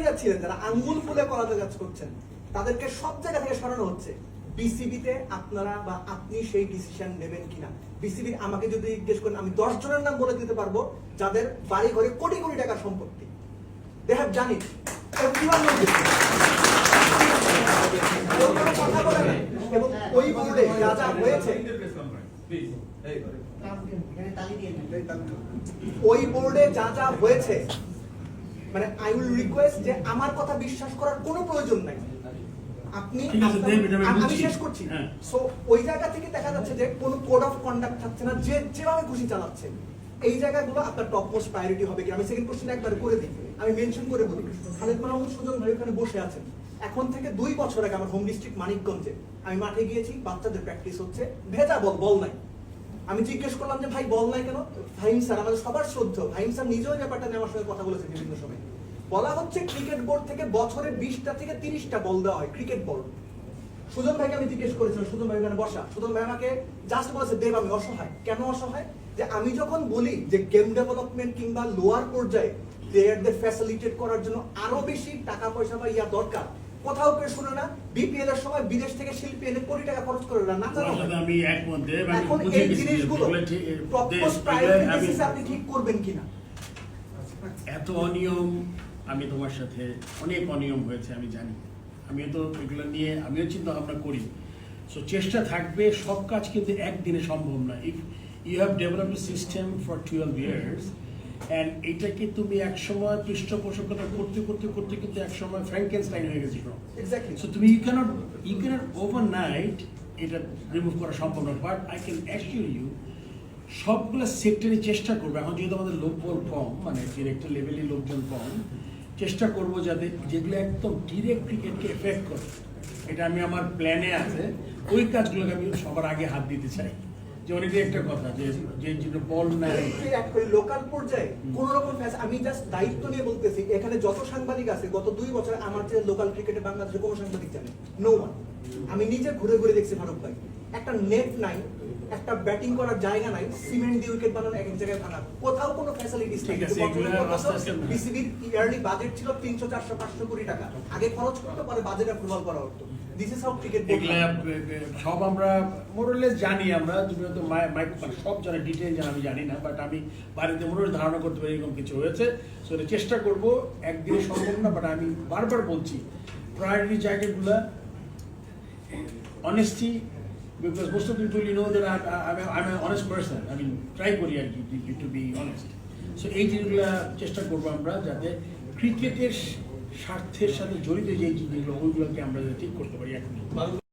Barrier ছিলেন যারা আঙ্গুল ফুলে কলাতে কাজ করছেন তাদেরকে সব জায়গা থেকে সরানো হচ্ছে। বিসিবিতে আপনারা বা আপনি সেই ডিসিশন নেবেন কিনা? বিসিবি আমাকে যদি জিজ্ঞেস করেন আমি দশ জনের নাম বলে দিতে পারব যাদের বাড়ি ঘরে কোটি কোটি টাকার সম্পত্তি। দে হ্যাভ জানি কথা বলে না। এবং ওই বোর্ডে যা যা হয়েছে ওই বোর্ডে যা যা হয়েছে মানে আই উইল রিকোয়েস্ট যে আমার কথা বিশ্বাস করার কোনো প্রয়োজন নাই। আপনি আমি শেষ করছি। হ্যাঁ। সো ওই জায়গা থেকে দেখা যাচ্ছে যে কোনো কোড অফ কন্ডাক্ট থাকছে না যে যেভাবে খুশি চালাচ্ছে। এই জায়গাগুলো আপনার টপ মোস্ট প্রায়োরিটি হবে কি? আমি সেকেন্ড কোশ্চেন একবার করে দিই। আমি মেনশন করে বলি। খালেদ মাহমুদ সুজন ভাই ওখানে বসে আছেন। এখন থেকে দুই বছর আগে আমার হোম ডিস্ট্রিক্ট মানিকগঞ্জে। আমি মাঠে গিয়েছি বাচ্চাদের প্র্যাকটিস হচ্ছে। ভেজা বল বল নাই। আমি জিজ্ঞেস করলাম যে, ভাই, বল নাই কেন? ভাইম স্যার, আমাদের সবার শ্রদ্ধ। ভাইম স্যার নিজেও ব্যাপারটা আমার সঙ্গে কথা বলেছে বিভিন্ন সময়। বলা হচ্ছে ক্রিকেট বোর্ড থেকে বছরে বিশটা থেকে তিরিশটা বল দেওয়া হয়, ক্রিকেট বল সুজন ভাইকে আমি জিজ্ঞেস করেছিলাম, সুজন ভাই ওখানে বসা। সুজন ভাই আমাকে জাস্ট বলেছে, দেব, আমি অসহায়। কেন অসহায়? যে আমি যখন বলি যে গেম ডেভেলপমেন্ট কিংবা লোয়ার পর্যায়ে প্লেয়ারদের ফ্যাসিলিটেট করার জন্য আরও বেশি টাকা পয়সা বা ইয়া দরকার কোথাও কেউ শুনে না বিপিএল এর সময় বিদেশ থেকে শিল্পী এনে কোটি টাকা খরচ করে না আমি একমত এখন এই জিনিসগুলো আপনি ঠিক করবেন কিনা? এত অনিয়ম আমি তোমার সাথে অনেক অনিয়ম হয়েছে আমি জানি। আমিও তো এগুলো নিয়ে আমিও চিন্তা ভাবনা করি। সো চেষ্টা থাকবে সব কাজ কিন্তু একদিনে সম্ভব না if you have developed system for twelve years and এটাকে তুমি একসময় পৃষ্ঠপোষকতা করতে করতে করতে কিন্তু একসময় ফ্র্যাঙ্কেনস্টাইন হয়ে গেছিল। এক্স্যাক্টলি সো তুমি you can't you can't overnight এটা রিমুভ করা সম্ভব না but I can assure you সবগুলো সেক্টরে চেষ্টা করব। এখন যেহেতু আমাদের লোকবল কম মানে ডিরেক্টর লেভেলে লোকজন কম চেষ্টা করব যাতে যেগুলো একদম ডিরেক্ট ক্রিকেটকে এফেক্ট করে। এটা আমি আমার প্ল্যানে আছে। ওই কাজগুলোকে আমি সবার আগে হাত দিতে চাই। যে অনেকই একটা কথা যে যে যেটা বল নাই লোকাল পর্যায়ে কোন রকম ফ্যাস- আমি জাস্ট দায়িত্ব নিয়ে বলতেছি এখানে যত সাংবাদিক আছে গত দুই বছরে আমার যে লোকাল ক্রিকেটে বাংলাদেশে কোনো সাংবাদিক জানে নো ওয়ান আমি নিজে ঘুরে ঘুরে দেখছি ফারুক ভাই। একটা নেট নাই একটা ব্যাটিং করার জায়গা নাই সিমেন্ট দিয়ে উইকেট বানানো এক এক জায়গায় বানানো কোথাও কোনো ফ্যাসিলিটিস নেই। বিসিবির ইয়ারলি বাজেট ছিল তিনশো চারশো পাঁচশো কোটি টাকা। আগে খরচ করতে পারে বাজেট অ্যাপ্রুভাল করা হতো। দিস ইজ হাউ ক্রিকেট সব আমরা মোরলেস জানি আমরা। তুমি মানে সব জানা আমি জানি না বাট আমি বাড়িতে মোরলে ধারণা করতে পারি এরকম কিছু হয়েছে। সো চেষ্টা করব একদিনে সম্ভব না বাট আমি বারবার বলছি প্রায়োরিটি জায়গাগুলা honesty because most of people you know that I am honest person আমি ট্রাই করি আর কি টু বি অনেস্ট সো এই জিনিসগুলো চেষ্টা করব আমরা যাতে ক্রিকেটের স্বার্থের সাথে জড়িত যে জিনিসগুলো, ওইগুলোকে আমরা ঠিক করতে পারি এখন